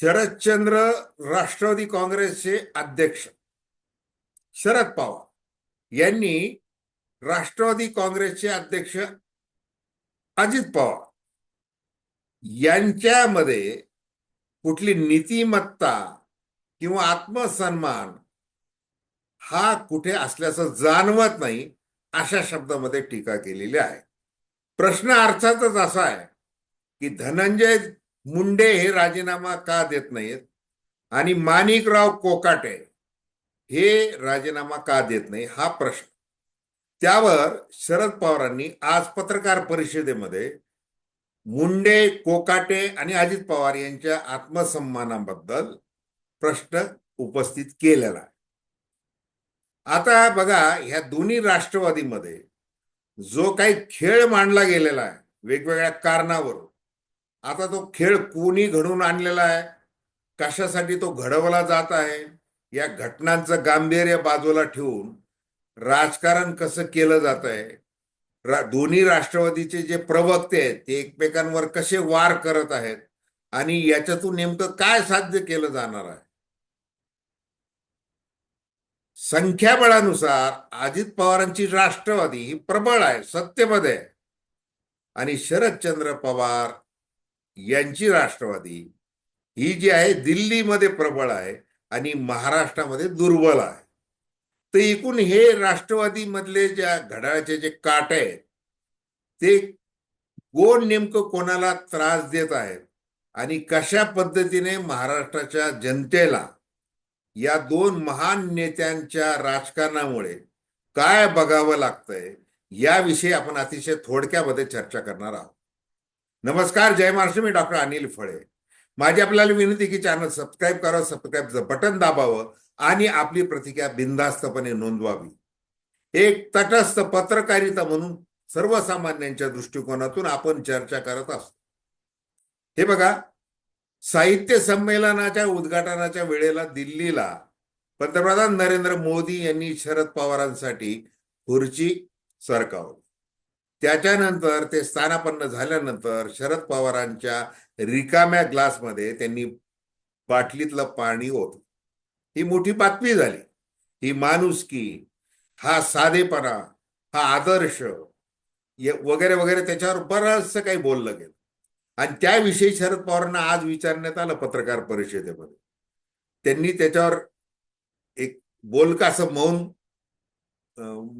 शरदचंद्र राष्ट्रवादी काँग्रेसचे अध्यक्ष. शरद पवार यांनी राष्ट्रवादी काँग्रेसचे अध्यक्ष अजित पवार यांच्यामध्ये कुठली नीतिमत्ता किंवा आत्मसन्मान हा कुठे असल्याचं जाणवत नाही अशा शब्दामध्ये टीका केलेली आहे. प्रश्न अर्थातच असा आहे की धनंजय मुंडे हे राजीनामा का देत नाहीत? आणि माणिकराव कोकाटे हे राजीनामा का देत नाही? हा प्रश्न. त्यावर शरद पवारांनी आज पत्रकार परिषदेमध्ये मुंडे कोकाटे आणि अजित पवार यांच्या आत्मसन्मानाबद्दल प्रश्न उपस्थित केलेला आहे. आता बघा ह्या दोन्ही राष्ट्रवादीमध्ये जो काही खेळ मांडला गेलेला आहे वेगवेगळ्या कारणावरून आता तो खेळ कोणी घडून आणलेला आहे? कशासाठी तो घडवला जात आहे? या घटनांचं गांभीर्य बाजूला ठेवून राजकारण कसं केलं जात आहे? रा, दोन्ही राष्ट्रवादीचे जे प्रवक्ते आहेत ते एकमेकांवर कसे वार करत आहेत? आणि याच्यातून नेमकं काय साध्य केलं जाणार आहे? संख्याबळानुसार अजित पवारांची राष्ट्रवादी ही प्रबळ आहे सत्तेमध्ये आहे. आणि शरदचंद्र पवार यांची राष्ट्रवादी. ही जी आहे दिल्लीमध्ये प्रबळ आहे आणि महाराष्ट्रामध्ये दुर्बल आहे. तर एकूण हे राष्ट्रवादी मधले ज्या घड्याळाचे जे काट आहेत ते कोण नेमकं कोणाला त्रास देत आहेत आणि कशा पद्धतीने महाराष्ट्राच्या जनतेला या दोन महान नेत्यांच्या राजकारणामुळे काय बघावं लागतंय याविषयी आपण अतिशय थोडक्यामध्ये चर्चा करणार आहोत. नमस्कार जय महाराष्ट्र मी डॉक्टर अनिल फळे. माझी आपल्याला विनंती की चॅनल सबस्क्राईब करा सबस्क्राईबचं बटन दाबावं आणि आपली प्रतिक्रिया बिनधास्तपणे नोंदवावी. एक तटस्थ पत्रकारिता म्हणून सर्वसामान्यांच्या दृष्टिकोनातून आपण चर्चा करत असतो. हे बघा साहित्य संमेलनाच्या उद्घाटनाच्या वेळेला दिल्लीला पंतप्रधान नरेंद्र मोदी यांनी शरद पवारांसाठी खुर्ची सरकावली. त्याच्यानंतर ते स्थानापन्न झाल्यानंतर शरद पवारांच्या रिकाम्या ग्लासमध्ये त्यांनी बाटलीतलं पाणी होत ही मोठी बातमी झाली. ही माणुसकी हा साधेपणा हा आदर्श वगैरे वगैरे त्याच्यावर बरंचसं काही बोललं गेलं. आणि त्याविषयी शरद पवारांना आज विचारण्यात आलं पत्रकार परिषदेमध्ये. त्यांनी त्याच्यावर एक बोलकं असं मौन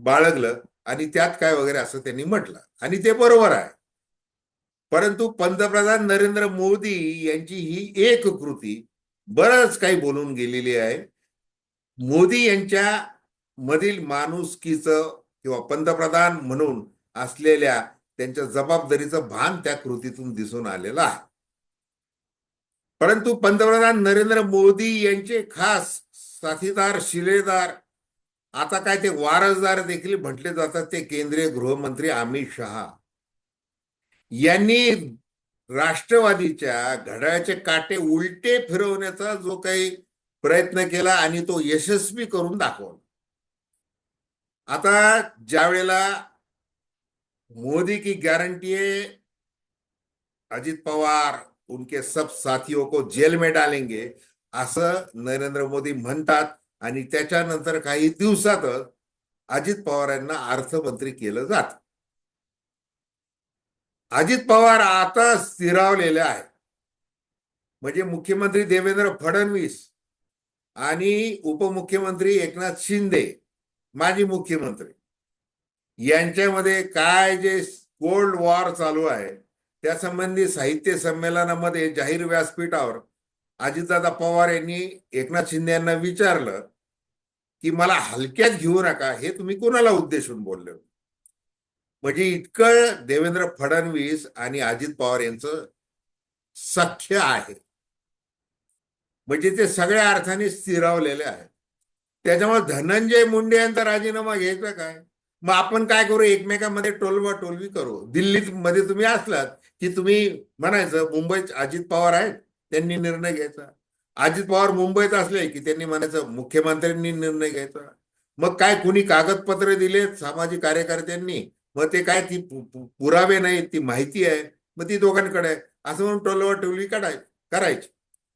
बाळगलं. आणि त्यात काय वगैरे असं त्यांनी म्हटलं. आणि ते बरोबर आहे. परंतु पंतप्रधान नरेंद्र मोदी यांची ही एक कृती बरंच काही बोलून गेलेली आहे. मोदी यांच्या मधील माणुसकीचं किंवा पंतप्रधान म्हणून असलेल्या त्यांच्या जबाबदारीचं भान त्या कृतीतून दिसून आलेलं आहे. परंतु पंतप्रधान नरेंद्र मोदी यांचे खास साथीदार शिलेदार आता काय ते वारसदार देखील म्हटले जातात ते केंद्रीय गृहमंत्री अमित शहा. यांनी राष्ट्रवादीच्या घड्याळाचे काटे उलटे फिरवण्याचा जो काही प्रयत्न केला आणि तो यशस्वी करून दाखवला. आता ज्या वेळेला मोदी की गारंटी है अजित पवार उनके सब साथियों को जेल में डालेंगे असं नरेंद्र मोदी म्हणतात आणि त्याच्यानंतर काही दिवसातच अजित पवार यांना अर्थमंत्री केलं जात. अजित पवार आता स्थिरावलेले आहेत. म्हणजे मुख्यमंत्री देवेंद्र फडणवीस आणि उपमुख्यमंत्री एकनाथ शिंदे माजी मुख्यमंत्री यांच्यामध्ये काय जे कोल्ड वॉर चालू आहे त्या संबंधी साहित्य संमेलनामध्ये जाहीर व्यासपीठावर अजितदादा पवार यांनी एकनाथ शिंदे यांना विचारलं की मला हलक्यात घेऊ नका हे तुम्ही कोणाला उद्देशून बोलले? म्हणजे इतकं देवेंद्र फडणवीस आणि अजित पवार यांचं सख्य आहे. म्हणजे ते सगळ्या अर्थाने स्थिरावलेले आहेत. त्याच्यामुळे धनंजय मुंडे यांचा राजीनामा घ्यायचा काय? मग आपण काय करू? एकमेकांमध्ये टोलवा टोलवी करू. दिल्लीत मध्ये तुम्ही असलात की तुम्ही म्हणायचं मुंबईत अजित पवार आहेत? त्यांनी निर्णय घ्यायचा. अजित पवार मुंबईत असले की त्यांनी म्हणायचं मुख्यमंत्र्यांनी निर्णय घ्यायचा. मग काय कुणी कागदपत्र दिलेत सामाजिक कार्यकर्त्यांनी? मग ते काय ती पुरावे नाहीत ती माहिती आहे. मग ती दोघांकडे आहे. असं म्हणून टोलवर टोलवी काढाय करायची.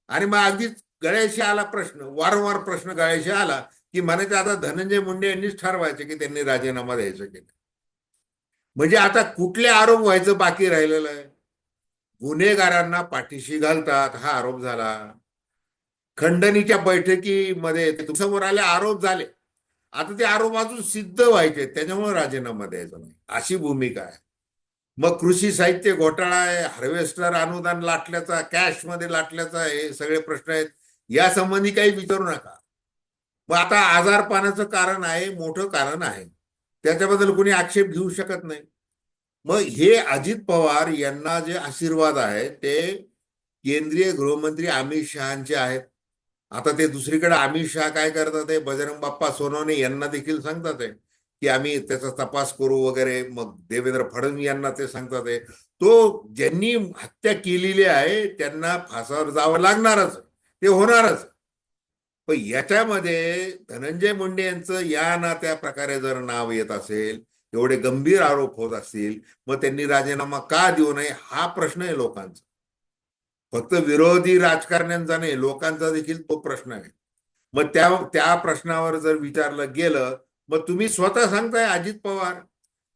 आणि मग अगदीच गळ्याशी आला प्रश्न वारंवार प्रश्न गळ्याशी आला की म्हणायचं आता धनंजय मुंडे यांनीच ठरवायचे की त्यांनी राजीनामा द्यायचा की म्हणजे आता कुठले आरोप व्हायचं बाकी राहिलेलं आहे? गुन्हेगारांना पाठीशी घालतात हा आरोप झाला. खंडणीच्या बैठकीमध्ये समोर आले आरोप झाले. आता ते आरोप अजून सिद्ध व्हायचे त्याच्यामुळे राजीनामा द्यायचा नाही. अशी भूमिका आहे. मग कृषी साहित्य घोटाळा आहे हार्वेस्टर अनुदान लाटल्याचा कॅशमध्ये लाटल्याचा हे सगळे प्रश्न आहेत. या संबंधी काही विचारू नका. मग आता आजारपणाचं कारण आहे मोठं कारण आहे. त्याच्याबद्दल कोणी आक्षेप घेऊ शकत नाही. मग हे अजित पवार यांना जे आशीर्वाद आहे ते केंद्रीय गृहमंत्री अमित शहाचे आहेत. आता ते दुसरीकडे अमित शहा काय करतात आहे? बजरंग बाप्पा सोनवणे यांना देखील सांगतात आहे की आम्ही त्याचा तपास करू वगैरे. मग देवेंद्र फडणवीस यांना ते सांगतात आहे. तो ज्यांनी हत्या केलेली आहे त्यांना फासावर जावं लागणारच ते होणारच पण याच्यामध्ये धनंजय मुंडे यांचं या ना त्या प्रकारे जर नाव येत असेल एवढे गंभीर आरोप होत असतील मग त्यांनी राजीनामा का देऊ नये हा प्रश्न आहे लोकांचा. फक्त विरोधी राजकारण्यांचा नाही लोकांचा देखील तो प्रश्न आहे. मग त्या त्या प्रश्नावर जर विचारलं गेलं मग तुम्ही स्वतः सांगताय अजित पवार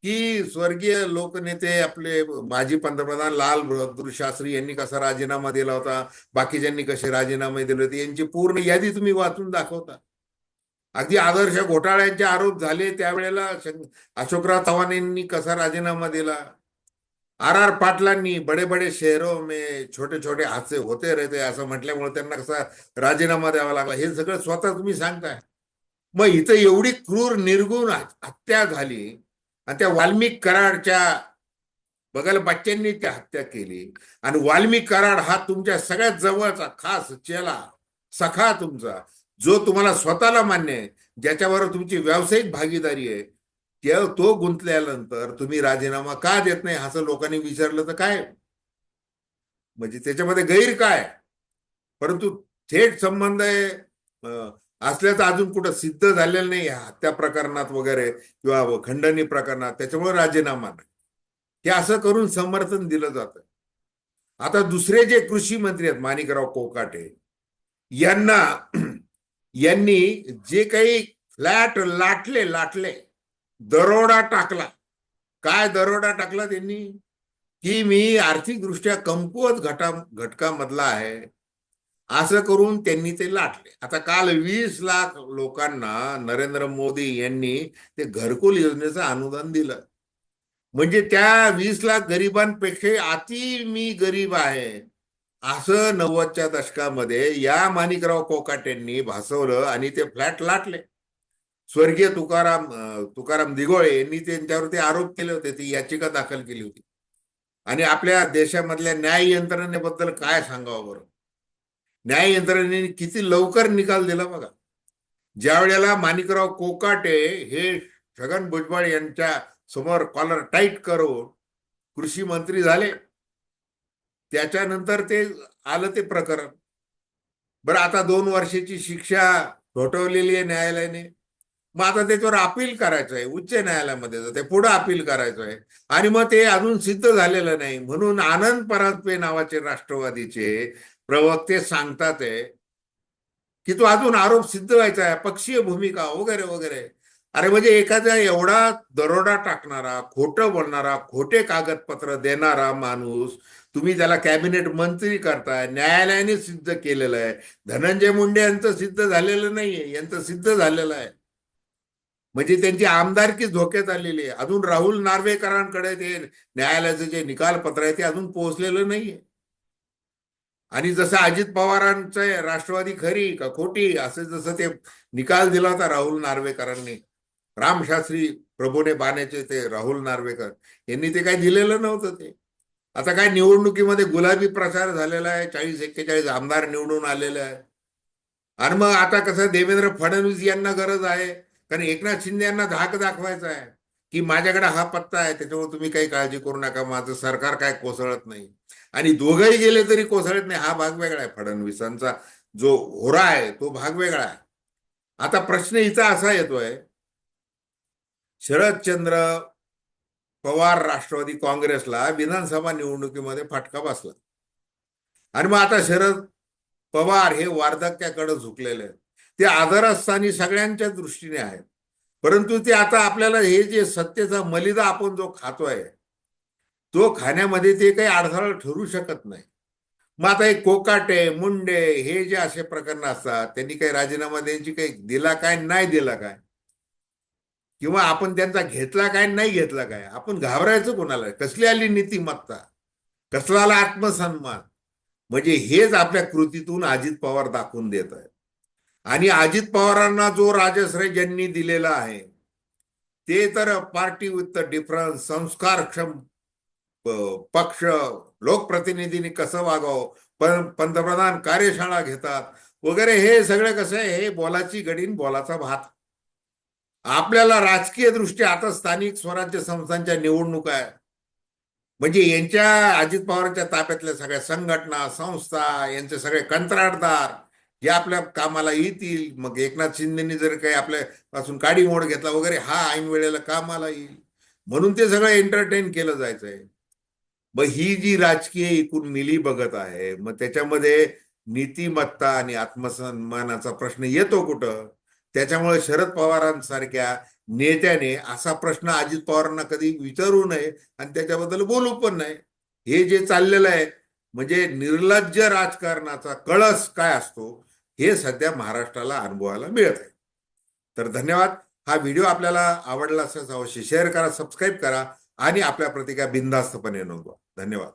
की स्वर्गीय लोकनेते आपले माजी पंतप्रधान लाल बहादूर शास्त्री यांनी कसा राजीनामा दिला होता बाकीच्यांनी कसे राजीनामे दिले होते यांची पूर्ण यादी तुम्ही वाचून दाखवता. अगदी आदर्श घोटाळ्यांचे आरोप झाले त्यावेळेला अशोकराव चव्हाण यांनी कसा राजीनामा दिला? आर आर पाटलांनी बडे बडे शहरो में छोटे छोटे हादसे होते रहते असं म्हटल्यामुळे त्यांना कसा राजीनामा द्यावा लागला? हे सगळं स्वतः तुम्ही सांगताय. मग इथं एवढी क्रूर निर्गुण हत्या झाली आणि त्या वाल्मिक कराडच्या बघायला बच्च्यांनी त्या हत्या केली आणि वाल्मिक कराड हा तुमच्या सगळ्यात जवळचा खास चेला सखा तुमचा. जो तुम्हाला स्वतःला मान्य आहे ज्याच्यावर तुमची व्यावसायिक भागीदारी आहे त्या तो गुंतल्यानंतर तुम्ही राजीनामा का देत नाही असं लोकांनी विचारलं तर काय? म्हणजे त्याच्यामध्ये गैर काय? परंतु थेट संबंध आहे असल्याचं अजून कुठं सिद्ध झालेलं नाही हत्या प्रकरणात वगैरे किंवा खंडणी प्रकरणात त्याच्यामुळे राजीनामा नाही. हे असं करून समर्थन दिलं जातं. आता दुसरे जे कृषी मंत्री आहेत माणिकराव कोकाटे यांना यांनी जे काही फ्लॅट लाटले लाटले दरोडा टाकला. काय दरोडा टाकला त्यांनी? की मी आर्थिकदृष्ट्या कमकुवत घटा घटकामधला आहे. असं करून त्यांनी ते लाटले. आता काल वीस लाख लोकांना नरेंद्र मोदी यांनी ते घरकुल योजनेचं अनुदान दिलं. म्हणजे त्या वीस लाख गरिबांपेक्षा अति मी गरीब आहे. असं नव्वदच्या दशकामध्ये या माणिकराव कोकाटेंनी भासवलं आणि ते फ्लॅट लाटले. स्वर्गीय तुकाराम तुकाराम दिघोळे यांनी त्यांच्यावरती आरोप केले होते ती याचिका दाखल केली होती. आणि आपल्या देशामधल्या न्याय यंत्रणेबद्दल काय सांगावं बरं? न्याय यंत्रणेने किती लवकर निकाल दिला बघा. ज्या वेळेला माणिकराव कोकाटे हे छगन भुजबळ यांच्या समोर कॉलर टाईट करून कृषी मंत्री झाले त्याच्यानंतर ते आलं ते प्रकरण. बरं आता दोन वर्षाची शिक्षा ठोठवलेली आहे न्यायालयाने. मग आता त्याच्यावर अपील करायचं आहे उच्च न्यायालयामध्ये जाते पुढे अपील करायचं आहे. आणि मग ते अजून सिद्ध झालेलं नाही. म्हणून आनंद परांजपे नावाचे राष्ट्रवादीचे प्रवक्ते सांगतात आहे की तो अजून आरोप सिद्ध व्हायचा आहे. पक्षीय भूमिका वगैरे वगैरे. अरे म्हणजे एखाद्या एवढा दरोडा टाकणारा खोटं बोलणारा खोटे कागदपत्र देणारा माणूस तुम्ही त्याला कॅबिनेट मंत्री करताय न्यायालयाने सिद्ध केलेलं आहे धनंजय मुंडे यांचं सिद्ध झालेलं नाहीये यांचं सिद्ध झालेलं आहे. म्हणजे त्यांची आमदारकी धोक्यात आलेली आहे. अजून राहुल नार्वेकरांकडे ते न्यायालयाचं जे निकाल पत्र आहे ते अजून पोहोचलेलं नाहीये. आणि जसं अजित पवारांचं राष्ट्रवादी खरी का खोटी असं जसं ते निकाल दिला होता राहुल नार्वेकरांनी. रामशास्त्री प्रभूने बाण्याचे ते राहुल नार्वेकर यांनी ते काही दिलेलं नव्हतं ते. आता काय निवडणुकीमध्ये गुलाबी प्रचार झालेला आहे चाळीस एक्केचाळीस आमदार निवडून आलेले आहे आणि मग आता कसं देवेंद्र फडणवीस यांना गरज आहे कारण एकनाथ शिंदे यांना धाक दाखवायचा आहे की माझ्याकडे हा पत्ता आहे त्याच्यामुळे तुम्ही काही काळजी करू नका माझं सरकार काय कोसळत नाही. आणि दोघंही गेले तरी कोसळत नाही हा भाग वेगळा आहे. फडणवीसांचा जो होरा आहे तो भाग वेगळा आहे. आता प्रश्न इथं असा येतोय शरदचंद्र पवार राष्ट्रवादी काँग्रेसला विधानसभा निवडणुकीमध्ये फटका बसला. आणि मग आता शरद पवार हे वार्धक्याकडे झुकलेले आहेत. ते आदरस्थानी सगळ्यांच्या दृष्टीने आहेत. परंतु ते आता आपल्याला हे जे सत्तेचा मलिदा आपण जो खातोय तो खाण्यामध्ये ते काही अडथळा ठरू शकत नाही. मग आता हे कोकाटे मुंडे हे जे असे प्रकरण असतात त्यांनी काही राजीनामा द्यायची काही दिला काय नाही दिला काय? किंवा आपण त्यांचा घेतला काय नाही घेतला काय? आपण घाबरायचं कोणाला? कसली आली नीतिमत्ता? कसला आला आत्मसन्मान? म्हणजे हेच आपल्या कृतीतून अजित पवार दाखवून देत आहेत. आणि अजित पवारांना जो राजश्रय ज्यांनी दिलेला आहे ते तर पार्टी विथ डिफरन्स संस्कारक्षम पक्ष लोकप्रतिनिधींनी कसं वागावं? पण पंतप्रधान कार्यशाळा घेतात. वगैरे हे सगळं कसं आहे? हे बोलाची गडीन बोलाचा भात. आपल्याला राजकीय दृष्ट्या आता स्थानिक स्वराज्य संस्थांच्या निवडणुका आहे म्हणजे यांच्या अजित पवारांच्या ताब्यातल्या सगळ्या संघटना संस्था यांचे सगळे कंत्राटदार जे आपल्या कामाला येतील. मग एकनाथ शिंदेनी जर काही आपल्या पासून काडी मोड घेतला वगैरे हा ऐन वेळेला कामाला येईल. म्हणून ते सगळं एंटरटेन केलं जायचंय. मग ही जी राजकीय एकूण मिली बघत आहे मग त्याच्यामध्ये नीतिमत्ता आणि आत्मसन्मानाचा प्रश्न येतो कुठं? त्याच्यामुळे शरद पवारांसारख्या नेत्याने असा प्रश्न अजित पवारांना कधी विचारू नये आणि त्याच्याबद्दल बोलू पण नाही हे जे चाललेलं आहे म्हणजे निर्लज्ज राजकारणाचा कळस काय असतो हे सध्या महाराष्ट्राला अनुभवायला मिळत आहे. तर धन्यवाद. हा व्हिडिओ आपल्याला आवडला असल्यास अवश्य शेअर करा सबस्क्राईब करा आणि आपल्या प्रतिक्रिया बिंदास्तपणे नोंदवा. धन्यवाद.